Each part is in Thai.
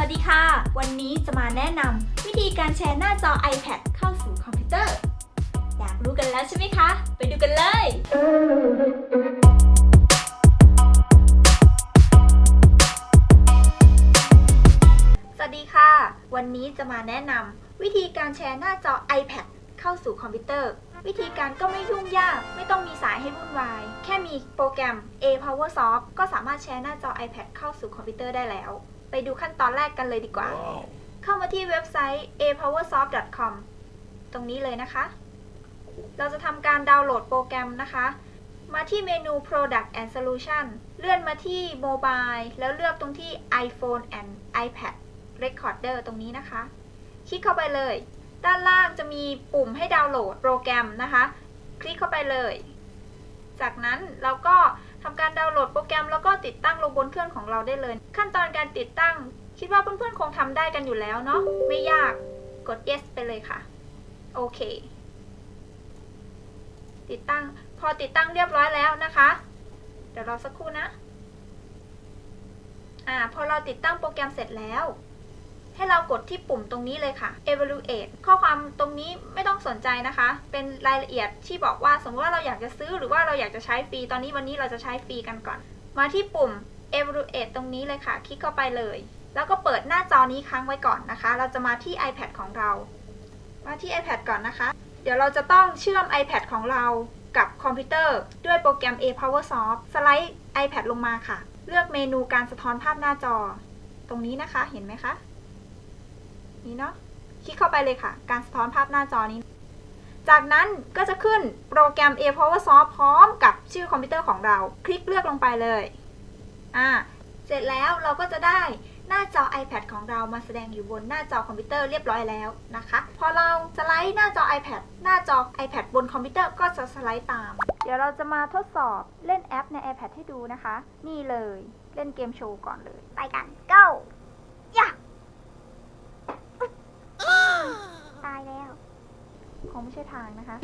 วัสดีค่ะ วันนี้จะมาแนะนำวิธีการแชร์หน้าจอ iPad เข้าสู่คอมพิวเตอร์ อยากรู้กันแล้วใช่ไหมคะ ไปดูกันเลย สวัสดีค่ะ วันนี้จะมาแนะนำวิธีการแชร์หน้าจอ iPad เข้าสู่คอมพิวเตอร์ วิธีการก็ไม่ยุ่งยาก ไม่ต้องมีสายให้วุ่นวาย แค่มีโปรแกรม A PowerSoft ก็สามารถแชร์หน้าจอ iPad เข้าสู่คอมพิวเตอร์ได้แล้ว ไปดูขั้นตอนแรกกันเลยดีกว่า เข้ามาที่เว็บไซต์ apowersoft.com ตรงนี้เลยนะคะ เราจะทำการดาวน์โหลดโปรแกรมนะคะ มาที่เมนู Product and Solution เลื่อนมาที่ Mobile แล้วเลือกตรงที่ iPhone and iPad Recorder ตรงนี้นะคะ คลิกเข้าไปเลย ด้านล่างจะมีปุ่มให้ดาวน์โหลดโปรแกรมนะคะ คลิกเข้าไปเลย จากนั้นเราก็ทำการดาวน์โหลดโปรแกรมแล้วก็ติดตั้งลงบนเครื่องของเราได้เลย ขั้นตอนการติดตั้ง คิดว่าเพื่อนๆคงทำได้กันอยู่แล้วเนาะไม่ยากกด yes ไปเลยค่ะ โอเค ติดตั้งพอติดตั้งเรียบร้อยแล้วนะคะ เดี๋ยวรอสักครู่นะอ่าพอเราติดตั้งโปรแกรมเสร็จแล้ว ให้เรากดที่ปุ่มตรงนี้เลยค่ะ evaluate ข้อความตรงนี้ไม่ต้องสนใจนะคะ เป็นรายละเอียดที่บอกว่าสมมติว่าเราอยากจะซื้อหรือว่าเราอยากจะใช้ฟรี ตอนนี้วันนี้เราจะใช้ฟรีกันก่อน มาที่ปุ่ม evaluate ตรงนี้เลยค่ะ คลิกเข้าไปเลย แล้วก็เปิดหน้าจอนี้ค้างไว้ก่อนนะคะ เราจะมาที่ iPad ของเรา มาที่ iPad ก่อนนะคะ เดี๋ยวเราจะต้องเชื่อม iPad ของเรากับคอมพิวเตอร์ด้วยโปรแกรม A PowerSoft สไลด์ iPad ลงมาค่ะ เลือกเมนูการสะท้อนภาพหน้าจอ ตรงนี้นะคะ เห็นไหมคะ นี่เนาะคลิกเข้าไปเลยค่ะ การสะท้อนภาพหน้าจอนี้ จากนั้นก็จะขึ้นโปรแกรม A PowerSoft พร้อมกับชื่อคอมพิวเตอร์ของเรา คลิกเลือกลงไปเลย อ่า เสร็จแล้วเราก็จะได้หน้าจอ iPad ของเรามาแสดงอยู่บนหน้าจอคอมพิวเตอร์เรียบร้อยแล้วนะคะ พอเราสไลด์หน้าจอ iPad หน้าจอ iPad บนคอมพิวเตอร์ก็จะสไลด์ตาม เดี๋ยวเราจะมาทดสอบเล่นแอปใน iPad ให้ดูนะคะ นี่เลย เล่นเกมโชว์ก่อนเลย ไปกัน go ย่าตายแล้ว ค งไม่ใช่ทางนะคะ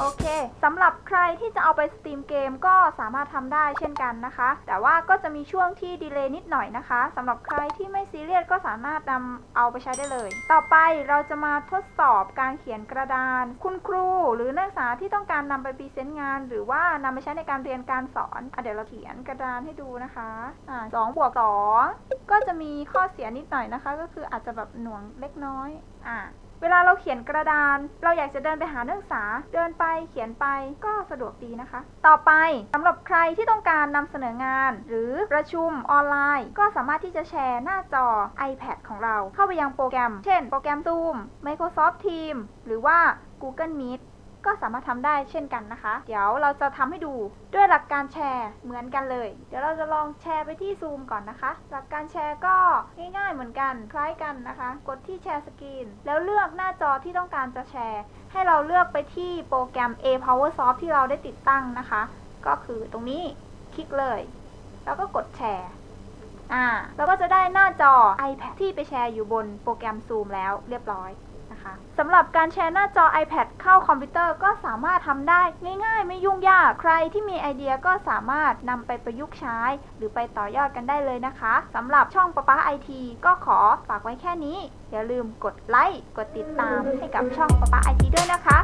โอเคสำหรับใครที่จะเอาไปสตรีมเกมก็สามารถทำได้เช่นกันนะคะ แต่ว่าก็จะมีช่วงที่ดีเลย์นิดหน่อยนะคะสำหรับใครที่ไม่ซีเรียสก็สามารถนำเอาไปใช้ได้เลย ต่อไปเราจะมาทดสอบการเขียนกระดาน คุณครู หรือนักศึกษาที่ต้องการนำไปพรีเซนต์งาน หรือว่านำไปใช้ในการเรียนการสอนอเดี๋ยวเราเขียนกระดานให้ดูนะคะอ่าสองบวกสองก็จะมีข้อเสียนิดหน่อยนะคะ ก็คืออาจจะแบบหน่วงเล็กน้อยอ่า เวลาเราเขียนกระดาน เราอยากจะเดินไปหานักศึกษา เดินไปเขียนไปก็สะดวกดีนะคะ ต่อไปสำหรับใครที่ต้องการนำเสนองาน หรือประชุมออนไลน์ ก็สามารถที่จะแชร์หน้าจอ iPad ของเรา เข้าไปยังโปรแกรม เช่น โปรแกรม Zoom Microsoft Teams หรือว่า Google Meet ก็สามารถทำได้เช่นกันนะคะ เดี๋ยวเราจะทำให้ดูด้วยหลักการแชร์เหมือนกันเลย เดี๋ยวเราจะลองแชร์ไปที่ Zoom ก่อนนะคะ หลักการแชร์ก็ง่ายๆเหมือนกันคล้ายกันนะคะ กดที่แชร์สกรีนแล้วเลือกหน้าจอที่ต้องการจะแชร์ ให้เราเลือกไปที่โปรแกรม A PowerSoft ที่เราได้ติดตั้งนะคะ ก็คือตรงนี้คลิกเลย แล้วก็กดแชร์อ่าเราก็จะได้หน้าจอ iPad ที่ไปแชร์อยู่บนโปรแกรม Zoom แล้วเรียบร้อย นะคะสำหรับการแชร์หน้าจอ iPad เข้าคอมพิวเตอร์ก็สามารถทำได้ง่ายๆ ไม่ยุ่งยาก ใครที่มีไอเดียก็สามารถนำไปประยุกต์ใช้ หรือไปต่อยอดกันได้เลยนะคะสำหรับช่องป๊าป๊าไอทีก็ขอฝากไว้แค่นี้ อย่าลืมกดไลค์กดติดตามให้กับช่องป๊าป๊าไอทีด้วยนะคะ